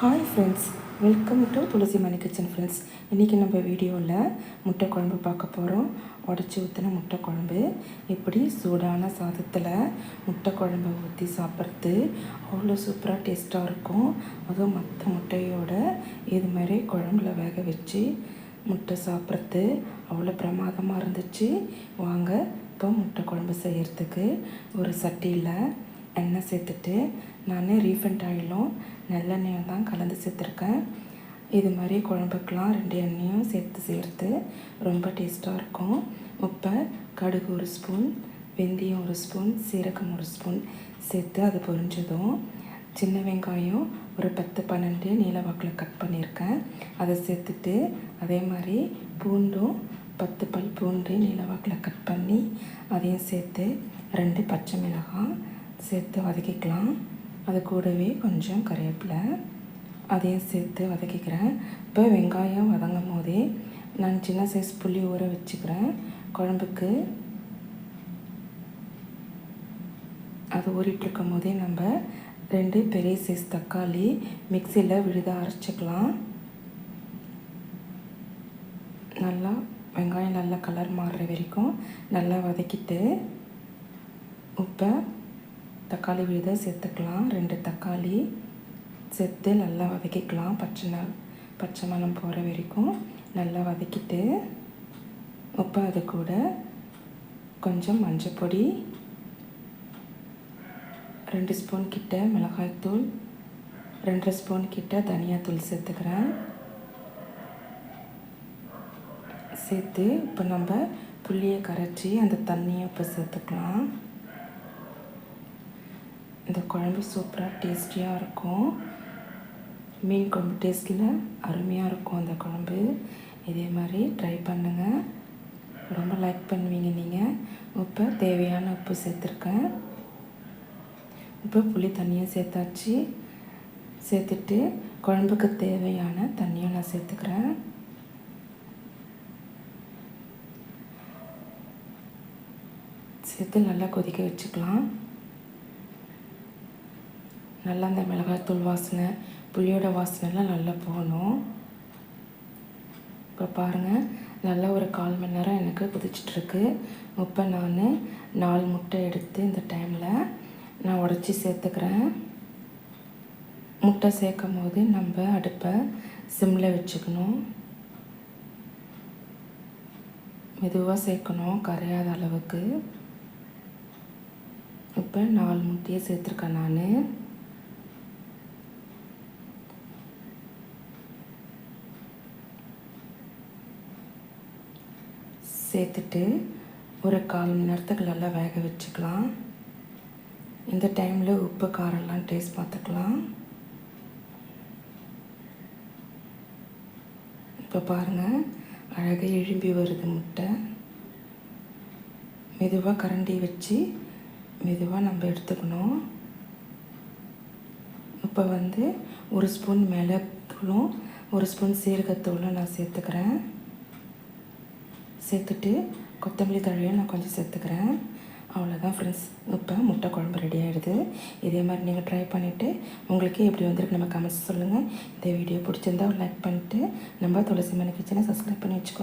Hi friends welcome to Tulasi Mani kitchen friends இன்றைக்கி நம்ம வீடியோவில் முட்டை குழம்பு பார்க்க போகிறோம் உடச்சி ஊற்றின முட்டை குழம்பு. எப்படி சூடான சாதத்தில் முட்டை குழம்பு ஊற்றி சாப்பிட்றது அவ்வளோ சூப்பராக டேஸ்ட்டாக இருக்கும். அதுவும் மற்ற முட்டையோட இது மாதிரி குழம்புல வேக வச்சு முட்டை சாப்பிட்றது அவ்வளோ பிரமாதமாக இருந்துச்சு. வாங்க இப்போ முட்டை குழம்பு செய்கிறதுக்கு ஒரு சட்டியில் எண்ணெய் சேர்த்துட்டு நான் ரீஃபண்ட் ஆயிலும் நல்லெண்ணெயும் தான் கலந்து சேர்த்துருக்கேன். இது மாதிரி குழம்புக்கெலாம் ரெண்டு எண்ணெயும் சேர்த்து சேர்த்து ரொம்ப டேஸ்ட்டாக இருக்கும். இப்போ கடுகு ஒரு ஸ்பூன் வெந்தயம் ஒரு ஸ்பூன் சீரகம் ஒரு ஸ்பூன் சேர்த்து அது பொரிஞ்சதும் சின்ன வெங்காயம் ஒரு பத்து பன்னெண்டு நீல வாக்கில் கட் பண்ணியிருக்கேன். அதை சேர்த்துட்டு அதே மாதிரி பூண்டும் பத்து பல் பூண்டு நீல வாக்கில் கட் பண்ணி அதையும் சேர்த்து ரெண்டு பச்சை மிளகாய் சேர்த்து வதக்கிக்கலாம். அது கூடவே கொஞ்சம் கருவேப்பிலை. அதையும் சேர்த்து வதக்கிக்கிறேன். இப்போ வெங்காயம் வதங்கும் போதே நான் சின்ன சைஸ் புளி ஊற வச்சுக்கிறேன். குழம்புக்கு அது ஊறிட்டுருக்கும் போதே நம்ம ரெண்டு பெரிய சைஸ் தக்காளி மிக்சியில் விழுதாக அரைச்சிக்கலாம். நல்லா வெங்காயம் நல்லா கலர் மாறுற வரைக்கும் நல்லா வதக்கிட்டு உப்பை தக்காளி விழுத சேர்த்துக்கலாம். ரெண்டு தக்காளி சேர்த்து நல்லா வதக்கிக்கலாம். பச்சை நல் பச்சை மணம் போகிற வரைக்கும் நல்லா வதக்கிட்டு உப்பு அது கூட கொஞ்சம் மஞ்சள் பொடி ரெண்டு ஸ்பூன் கிட்ட மிளகாய்த்தூள் ரெண்டரை ஸ்பூன் கிட்ட தனியாத்தூள் சேர்த்துக்கிறேன். சேர்த்து இப்போ நம்ம புளியை கரைச்சி அந்த தண்ணியை இப்போ சேர்த்துக்கலாம். இந்த குழம்பு சூப்பராக டேஸ்டியாக இருக்கும். மீன் குழம்பு டேஸ்ட்டில் அருமையாக இருக்கும் அந்த குழம்பு. இதே மாதிரி ட்ரை பண்ணுங்கள் ரொம்ப லைக் பண்ணுவீங்க நீங்கள் உப்பு தேவையான உப்பு சேர்த்துருக்கேன். உப்பு புளி தண்ணியும் சேர்த்தாச்சு. சேர்த்துட்டு குழம்புக்கு தேவையான தண்ணியும் நான் சேர்த்துக்கிறேன். சேர்த்து நல்லா கொதிக்க வச்சுக்கலாம். நல்லா அந்த மிளகாய்த்தூள் வாசனை புளியோட வாசனைலாம் நல்லா போகணும். இப்போ பாருங்கள் நல்லா ஒரு கால் மணி நேரம் எனக்கு குதிச்சிட்ருக்கு. இப்போ நான் நாலு முட்டை எடுத்து இந்த டைமில் நான் உடச்சி சேர்த்துக்கிறேன். முட்டை சேர்க்கும் போது நம்ம அடுப்பை சிம்மில் வச்சுக்கணும். மெதுவாக சேர்க்கணும் கரையாத அளவுக்கு. இப்போ நாலு முட்டையை சேர்த்துருக்கேன் நான். சேர்த்துட்டு ஒரு கால் மணி நேரத்துக்கு நல்லா வேக வச்சுக்கலாம். இந்த டைமில் உப்பு காரம்லாம் டேஸ்ட் பார்த்துக்கலாம். இப்போ பாருங்கள் அழகாக எழும்பி வருது முட்டை. மெதுவாக கரண்டி வச்சு மெதுவாக நம்ம எடுத்துக்கணும். இப்போ வந்து ஒரு ஸ்பூன் மிளகுத்தூளும் ஒரு ஸ்பூன் சீரகத்தூளும் நான் சேர்த்துக்கிறேன். சேர்த்துட்டு கொத்தமல்லி தழையும் நான் கொஞ்சம் சேர்த்துக்கிறேன். அவ்வளோதான் ஃப்ரெண்ட்ஸ் இப்போ முட்டை குழம்பு ரெடி ஆகிடுது இதே மாதிரி நீங்கள் ட்ரை பண்ணிவிட்டு உங்களுக்கு எப்படி வந்திருக்கு நம்ம கமெண்ட்ஸ் சொல்லுங்கள் இந்த வீடியோ பிடிச்சிருந்தா லைக் பண்ணிவிட்டு நம்ம துளசி மணி கிச்சனை சப்ஸ்கிரைப் பண்ணி வச்சுக்கோ